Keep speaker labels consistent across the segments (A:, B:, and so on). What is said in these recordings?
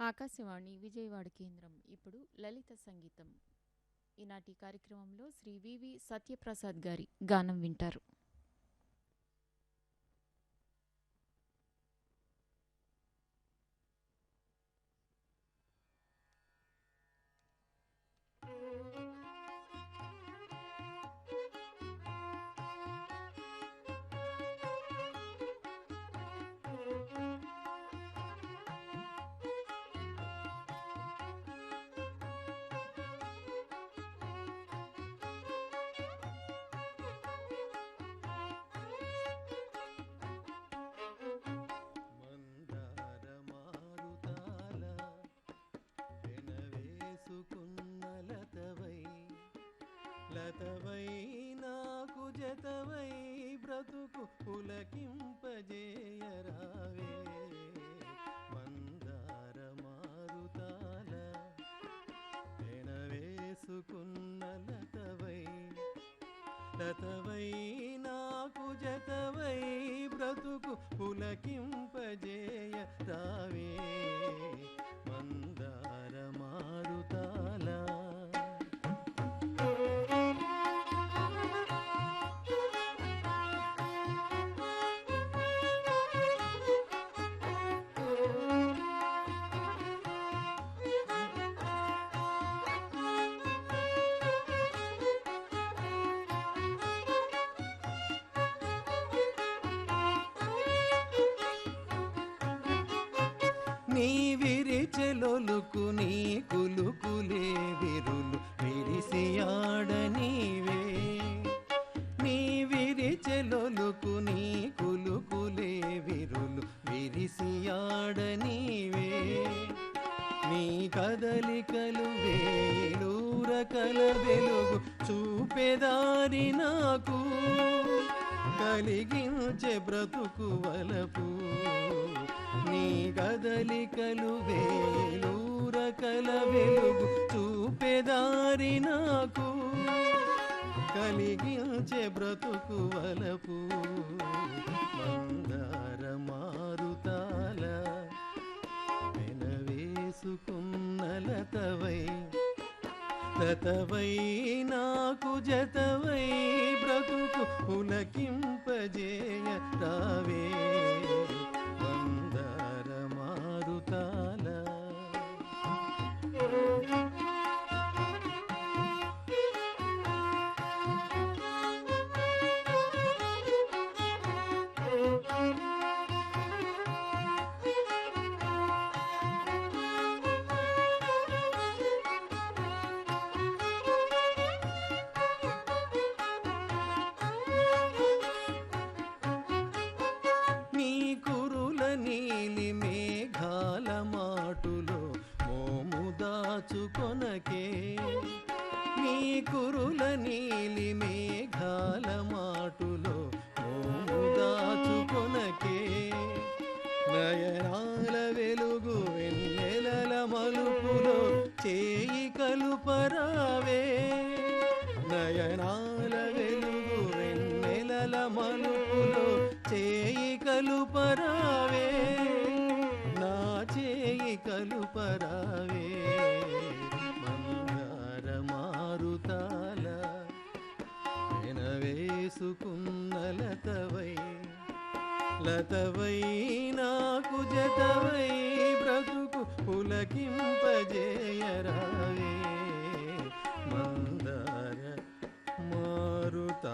A: ఆకాశవాణి విజయవాడ కేంద్రం. ఇప్పుడు లలిత సంగీతం. ఈనాటి కార్యక్రమంలో శ్రీ వివి సత్యప్రసాద్ గారి గానం వింటారు.
B: జతవై నాకు జతవై బ్రతుకు పులకింపజేయరావే. మందార మారుతాల వెనవేసుకున్న లతవై లతవై నాకు జతవై బ్రతుకు పులకింపజేయ రావే మందార మారుతా నీ విరిచెలొలుకు నీ కులుకులే విరులు విరిసియాడనీవే నీ విరిచెలొలుకు నీ కులుకులే విరులు విరిసియాడనీవే నీ కదలికలు వేలూరకల వెలుగు చూపెదారి నాకు. కలిగించే బ్రతుకు వలపు నీ కదలికలు వేలూరకల వెలుగు చూపెదారి నాకు. కలిగించే బ్రతుకు వలపు మందార మారుతాల. వెనవేసుకున్నలతవై తతవై నాకు జతవై బ్రతుకు పులకింపజేయ రావే కలుపరావే నయనాల వెలుగు వెన్నెలల మలుపులో చేయి కలుపరావే నా చేయి కలుపరావే మందార మారుతాల వెనవేసుకున్న లతవై లతవై నాకు జతవై బ్రతుకు పులకింపజేయరా.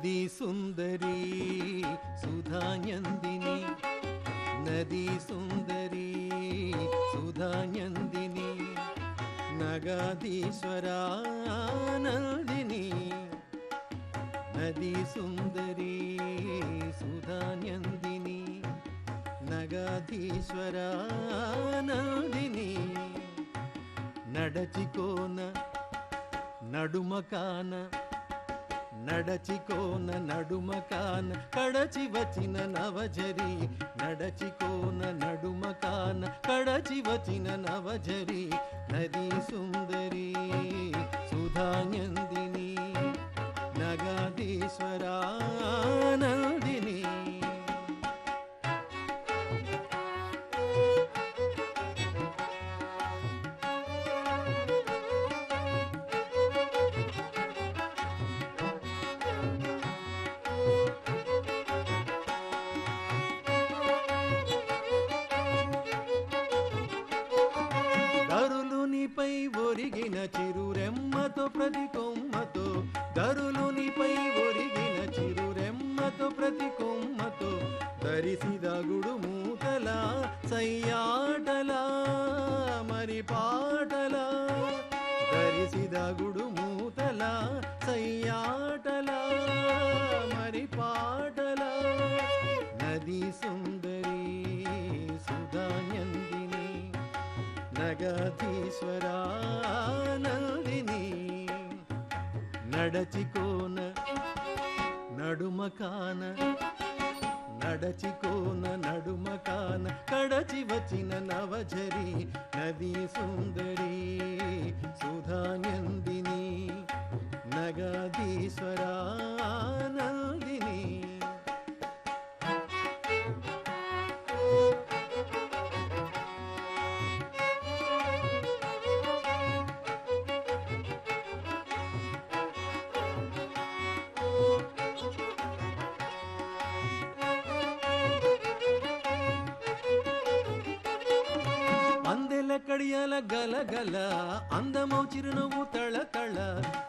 B: నది సుందరి సుధాన్యందిని. నది సుందరి సుధాన్యందిని. నగాధీశ్వరానందిని నడచికోన నడుమకాన కడచి వచ్చిన నవజరి నడచికోన నడుమకాన కడచి వచ్చిన నవజరి నదీ సుందరి సుధాన్యందిని నగాధీశ్వరా ధరిసిదగుడు మూతల సయ్యాటలా మరి పాటలా ధరిసిదగుడు మూతల సయ్యాటలా మరి పాటలా నది సుందరి సుధాన్యందిని నగధీశ్వరానందిని. నడచికోన నడుమకాన నడచికోన నడుమకాన కడచి వచ్చిన నవజరి నదీ సుందరి సుధాన్యందిని నగధీశ్వరా నందిని కడియాల గల గల అందమో చిరునవ్వు తళ తళ.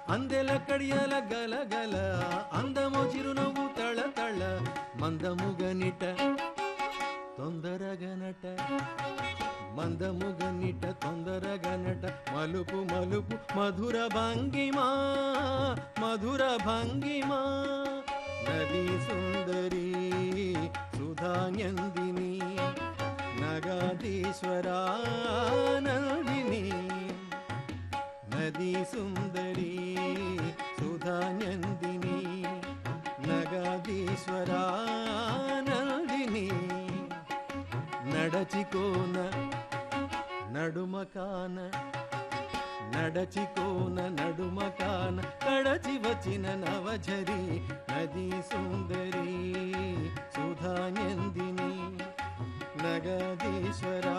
B: అందెల కడియాల గల గల అందమో చిరునవ్వు తళ తళ. మందముగనిట తొందరగనట మందముగనిట తొందరగనట మలుపు మలుపు మధుర భంగిమా మధుర భంగిమా. నది సుందరి సుధాన్యందిని నగాధీశ్వరా నందిని నది సుందరి సుధాన్యందిని నగాధీశ్వరా నందిని నడచికోన నడుమకాన నడచికోన నడుమకాన కడచి వచ్చిన నవజరి నది సుందరి సుధాన్యందిని नगदीश्वरा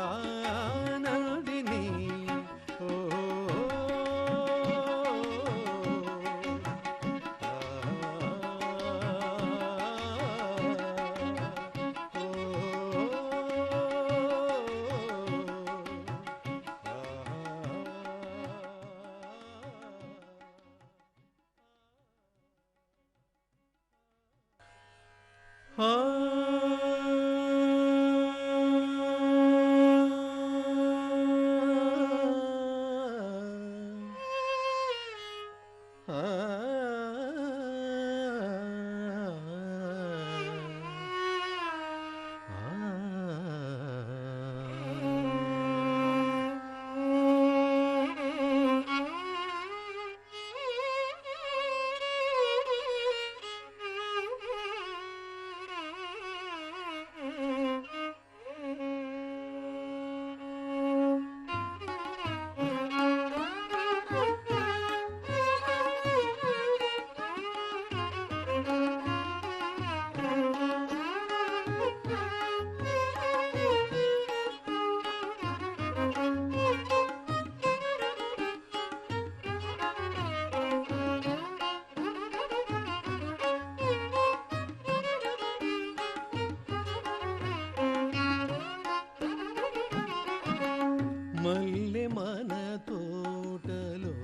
B: మల్లె మన తోటలో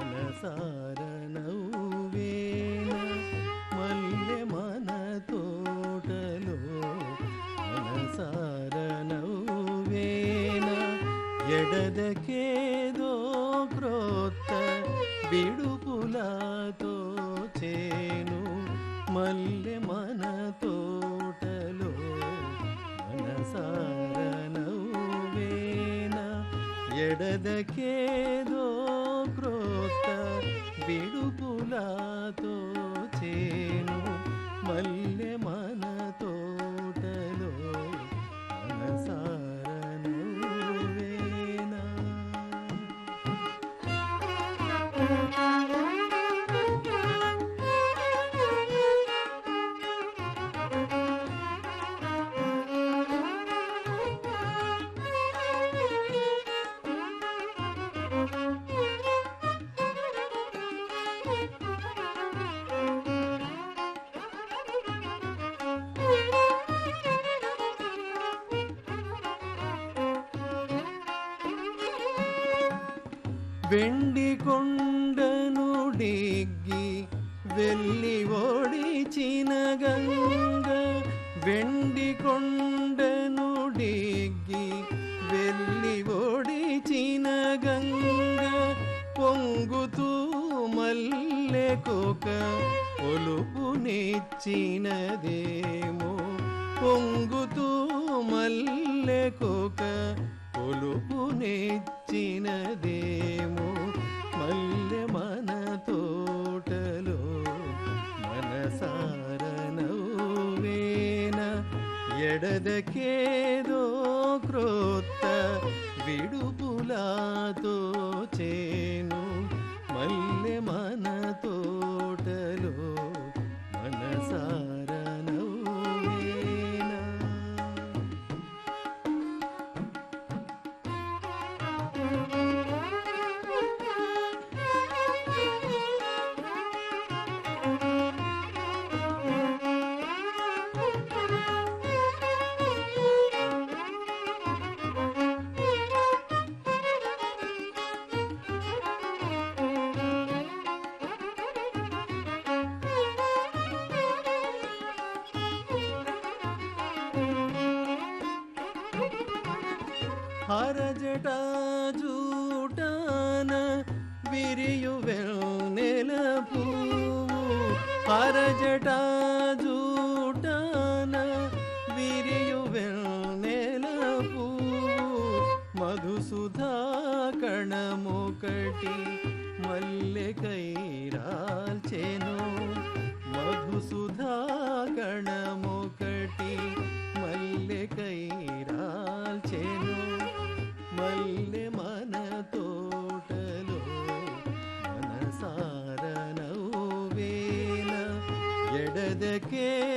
B: మనసార ఎడదకేదో വെണ്ടികൊണ്ടനുടേകി വെല്ലിവോൾ హరజటాజూటాన విరియు వెన్నెల పువ్వు హరజటాజూటాన ఎడదకేదో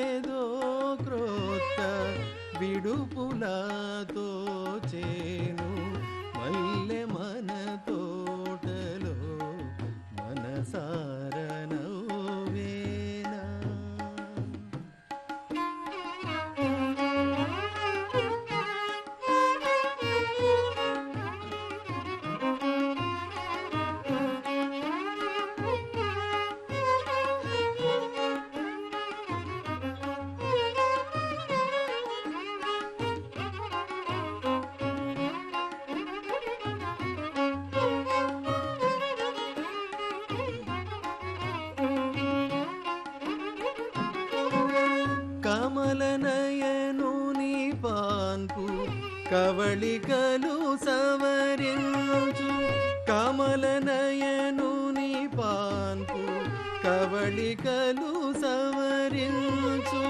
B: కవళికలు సవరించు. కమల నయనుని పాన్పు కవళికలు సవరించు.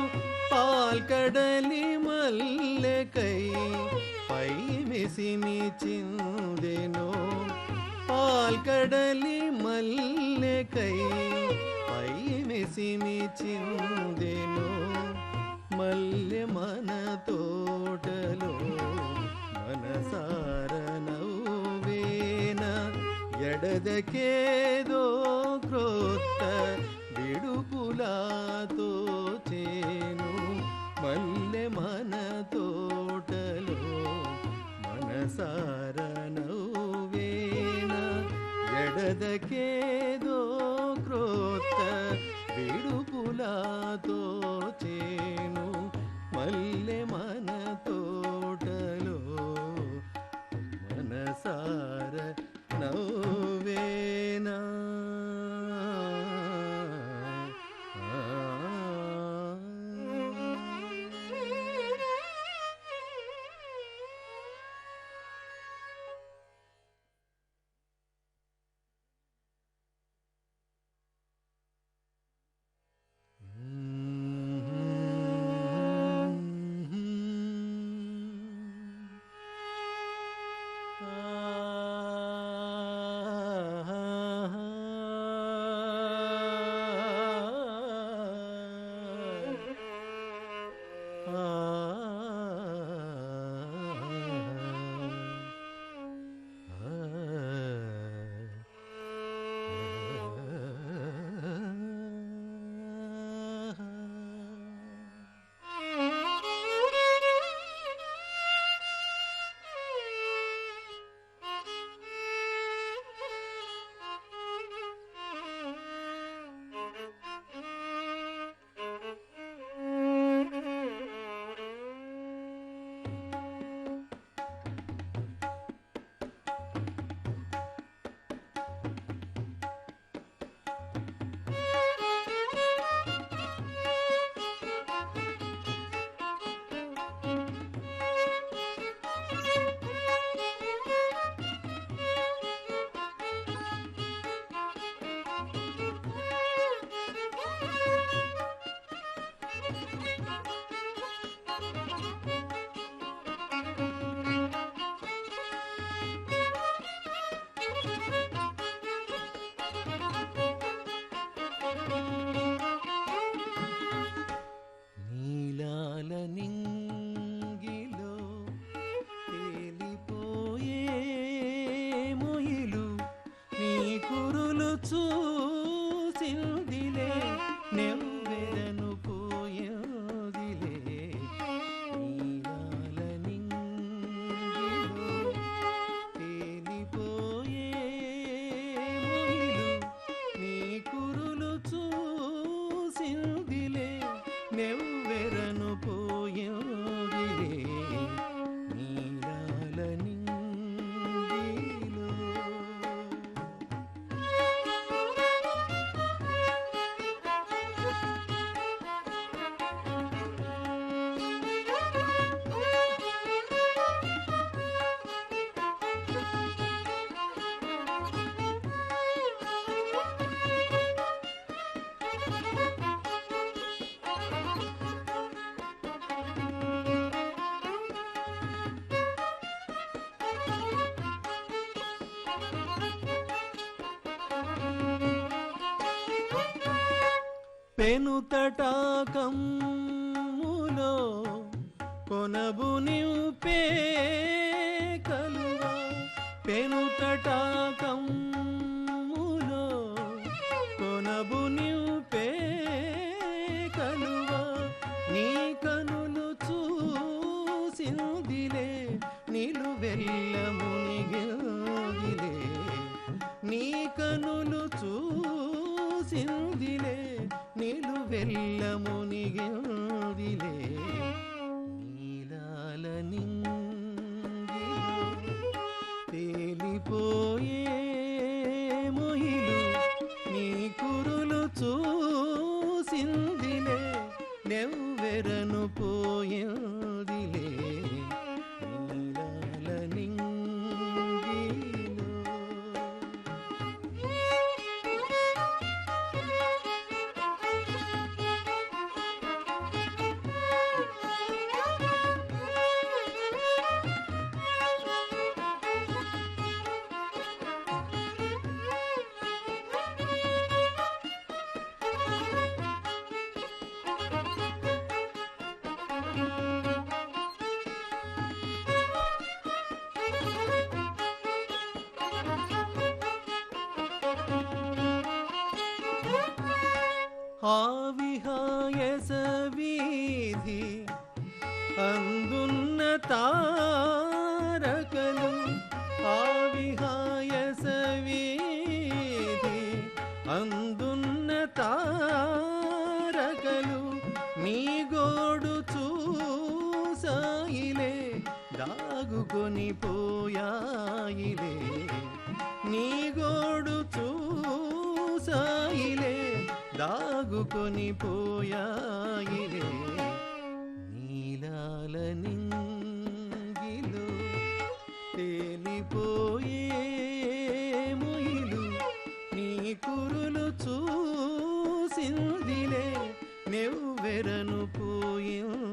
B: పాల్కడలి మల్లెకై పై మెసిమి చిందెనో. పాల్కడలి మల్లెకై పై మెసిమి చిందెనో. మల్లె మన తోటలో మనసార నవ్వేన ఎడదకేదో క్రొత్త విడుపులాతో చేను మల్లె మన తోటలో మనసార నవ్వేన ఎడదకేదో క్రొత్త విడుపులాతో చేను మల్లె మనసార నవ్వేనా పెను తటాకములో కొనబు నింపే పెను తటా తీసుకొని పోయాయిలే నీలాల నింగిలు తేలిపోయే ముయిలు నీ కురులు చూసిందిలే నెవ్వెరను
C: పోయింది.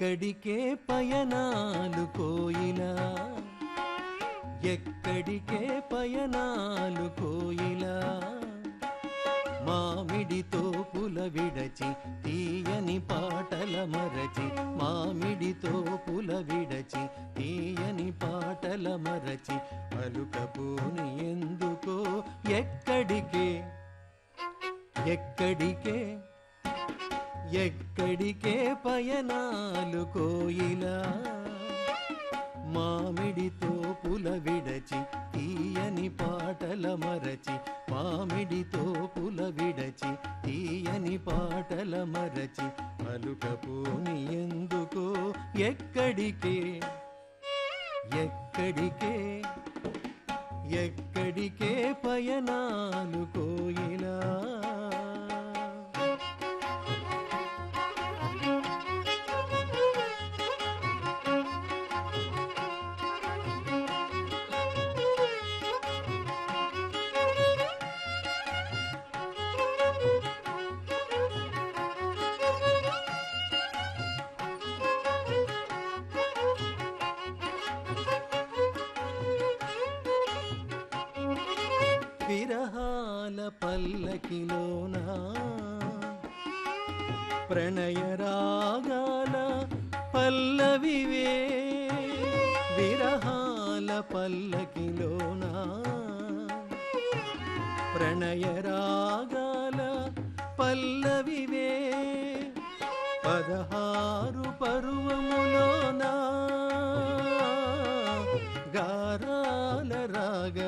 B: ఎక్కడికే పయనాలు కోయిలా ఎక్కడికే పయనాలు కోయిలా మామిడితో పుల విడచి తీయని పాటల మరచి మామిడితో పుల విడచి తీయని పాటల మరచి అలుకపోని ఎందుకో ఎక్కడికే? ఎక్కడికే? ఎక్కడికే పయనాలు కోయిలా? మామిడితో పుల విడచి తీయని పాటల మరచి మామిడితో పుల విడచి తీయని పాటల మరచి అలుకపోని ఎందుకో? ఎక్కడికే? ఎక్కడికే? ఎక్కడికే పయనాలు కోయిలా? పల్లకిలోన ప్రణయ రాగాల పల్లవివే విరహాల పల్లకిలోన ప్రణయ రాగాల పల్లవివే పదహారు పరువములోనా గారాల రాగ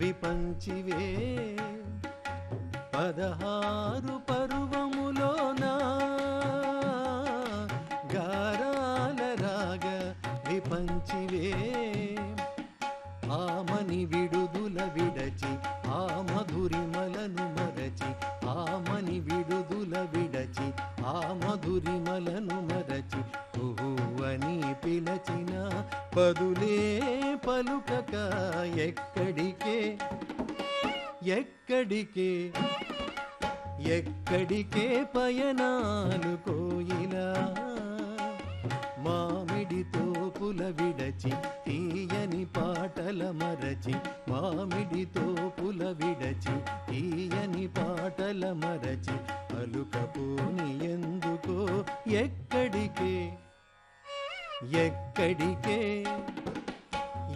B: విపంచివే పదహారు పరువములోనా గారాల రాగ విపంచివే. ఆమని విడుదుల విడచి ఆ మధురిమలను మరచి ఆమని విడుదుల విడచి ఆ మధురిమలను మరచి కుహువని పిలచిన పదులే పలుకక ఎక్కడికే ఎక్కడికే? ఎక్కడికే పయనాలు కోయిలా మామిడి తోపుల విడచి తీయని పాటల మరచి మామిడి తోపుల విడచి తీయని పాటల మరచి అలుకపోని ఎందుకో? ఎక్కడికే? ఎక్కడికే?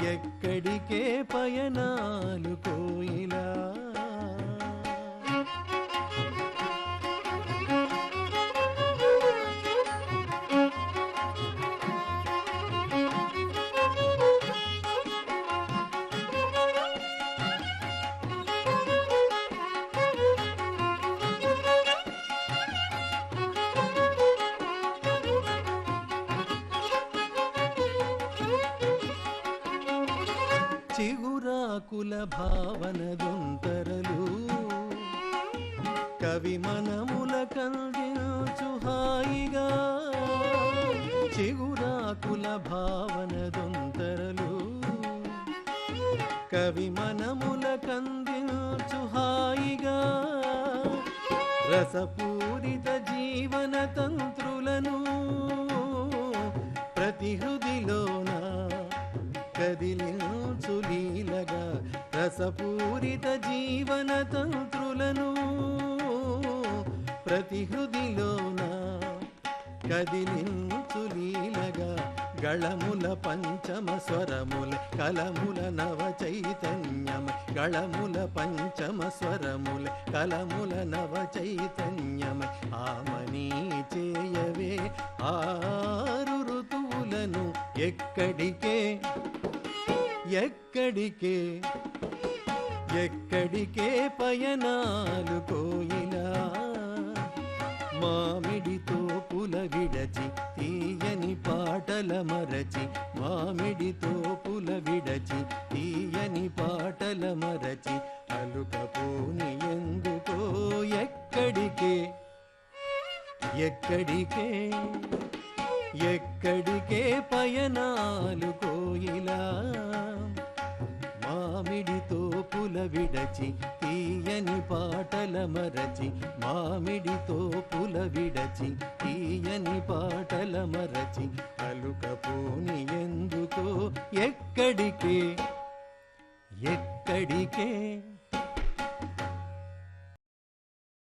B: ఎక్కడికే పయనాలు కోయిలా కుల భావన దొంతరలు కవి మనముల కందించు హాయిగా చిగురాకుల భావన దొంతరలు కవి మనముల కందించు హాయిగా రసపూరిత జీవన తంత్రులను ప్రతి హృదిలోన కదిలిను రసపూరిత జీవన తంత్రులను ప్రతి హృదిలోన కదిలించు లీలగా గళముల పంచమ స్వరముల కలముల నవ చైతన్యమ గళముల పంచమ స్వరముల కలముల నవ చైతన్యమ ఆమని చేయవే ఆరు ఋతువులను ఎక్కడికే ఎక్కడికే? ఎక్కడికే పయనాలు కోయిలా మామిడితో పుల విడచి తీయని పాటల మరచి మామిడితో పుల విడచి తీయని పాటల మరచి అలుకపోని ఎందుకో ఎక్కడికే? ఎక్కడికే? ఎక్కడికే పయనాలు కోయిలా? మామిడితో తోపుల విడచి తీయని పాటల మరచి మామిడితో తోపుల విడచి తీయని పాటల మరచి అలుకపోని ఎందుకో ఎక్కడికే ఎక్కడికే?